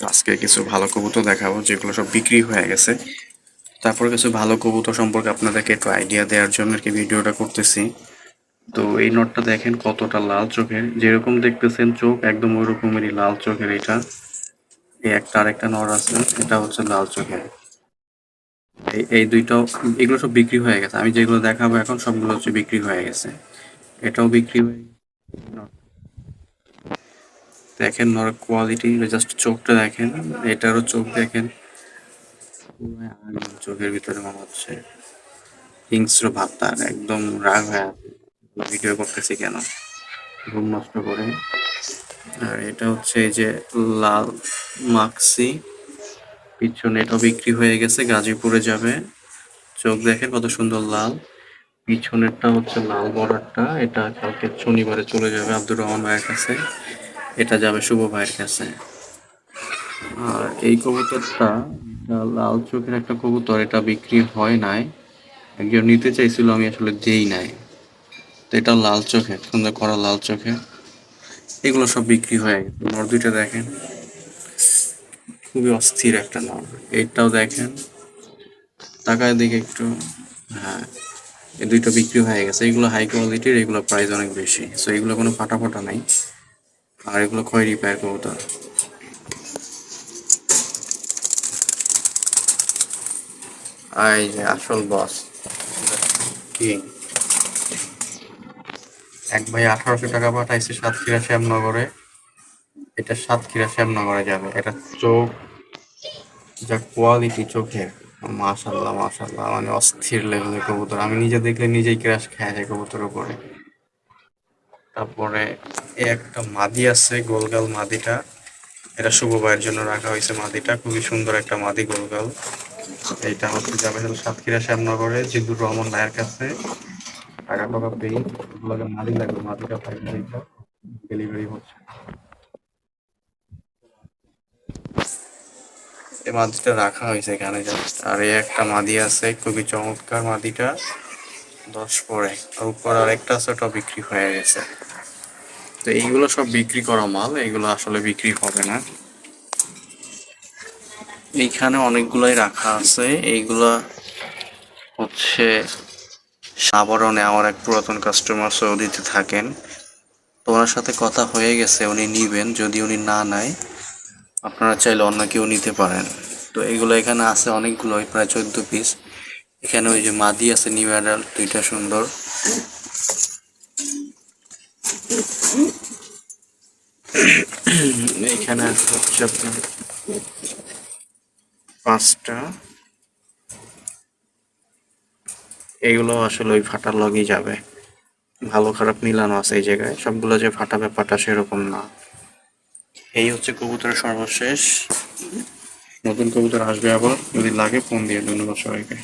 আজকে কিছু ভালো কবুতর দেখাবো, যেগুলো সব বিক্রি হয়ে গেছে। তারপর কিছু ভালো কবুতর সম্পর্কে আপনাদেরকে একটু আইডিয়া দেওয়ার জন্য আর কি ভিডিওটা করতেছি। তো এই নটটা দেখেন কতটা লাল চোখের। যেরকম দেখতেছেন চোখ, একদম ওই রকমেরই লাল চোখের এটা। এই একটা আরেকটা নর আছে, এটা হচ্ছে লাল চোখের। এই এই দুইটাও, এগুলো সব বিক্রি হয়ে গেছে। আমি যেগুলো দেখাবো এখন, সবগুলো হচ্ছে বিক্রি হয়ে গেছে। এটাও বিক্রি হয়ে দেখেন নর কোয়ালিটি জাস্ট চোখটা দেখেন, এটারও চোখ দেখেন। চোখের ভিতরে মনে হচ্ছে হিংস্র ভাবতার একদম রাগ হয়ে আছে। ভিডিও করতেছি কেন? ঘুম নষ্ট করে। আর এটা হচ্ছে এই যে লাল মাক্সি। পিছনে এটাও বিক্রি হয়ে গেছে, গাজীপুরে যাবে। চোখ দেখেন কত সুন্দর লাল। পিছনেরটা হচ্ছে লাল বর্ডারটা এটা কালকে শনিবারে চলে যাবে আব্দুর রহমান ভাইয়ের কাছে। এটা যাবে শুভ ভাইয়ের কাছে। আর এই কবুতরটা লাল চোখের একটা কবুতর, এটা বিক্রি হয় নাই। একজন নিতে চাইছিল, আমি আসলে দেই নাই। তো এটা লাল চোখে সুন্দর করা লাল চোখে এগুলো সব বিক্রি হয়ে গেছে। নর দুইটা দেখেন। খুবই অস্থির একটা নর। এইটাও দেখেন। টাকায় দিকে একটু হ্যাঁ এই দুইটা বিক্রি হয়ে গেছে। এগুলো হাই কোয়ালিটির এগুলো প্রাইস অনেক বেশি। সো এগুলো কোনো ফাটা ফাটা নাই। আর এগুলো খয়েরি পায়ের কবুতর এই যে আসল বস এক ভাই আঠারোশো টাকা পাঠাইছে সাতক্ষীরা শ্যামনগরে। এটা সাতক্ষীরা শ্যামনগরে যাবে। এটা চোখ যা কোয়ালিটি চোখের। মাশাল্লাহ মাশাল্লাহ মানে অস্থির লেভেলের কবুতর। আমি নিজে দেখলে নিজেই ক্রাশ খেয়ে যায় কবুতর উপরে। তারপরে একটা মাদি আছে, গোলগাল মাদিটা। এটা শুভ ভাইয়ের জন্য রাখা হয়েছে মাদিটা। খুবই সুন্দর একটা মাদি গোলগাল। এইটা হচ্ছে যাবে সাতক্ষীরা শ্যামনগরে জিদুর রহমান ভাইয়ের কাছে। টাকা টাকা পেয়ে ওগুলোকে মাদি লাগবে, মাদিটা ফাইনালি ডেলিভারি হচ্ছে। এই মাদিটা রাখা হয়েছে এখানে আর এই একটা মাদি আছে, খুবই চমৎকার মাদিটা। দশ পরে। আর উপর আরেকটা আছে, ওটা বিক্রি হয়ে গেছে। তো এইগুলো সব বিক্রি করা মাল, এগুলো আসলে বিক্রি হবে না। এইখানে অনেকগুলাই রাখা আছে। এইগুলা হচ্ছে সাবরণে আমার এক পুরাতন কাস্টমার সৌদিতে থাকেন। তো ওনার সাথে কথা হয়ে গেছে, উনি নিবেন। যদি উনি না নেয়, আপনারা চাইলে অন্য কেউ নিতে পারেন। তো এগুলো এখানে আছে অনেকগুলো প্রায় চোদ্দ পিস এখানে ওই যে মাদি আছে, নিউ অ্যাডাল্ট, দুইটা সুন্দর। এখানে হচ্ছে আপনার পাঁচটা। এগুলো আসলে ওই ফাটার লগেই যাবে। ভালো খারাপ মিলানো আছে এই জায়গায়। সবগুলো যে ফাটা ব্যাপারটা সেরকম না। এই হচ্ছে কবুতরের সর্বশেষ। নতুন কবুতর আসবে আবার। যদি লাগে, ফোন দিয়ে ধন্যবাদ সবাইকে।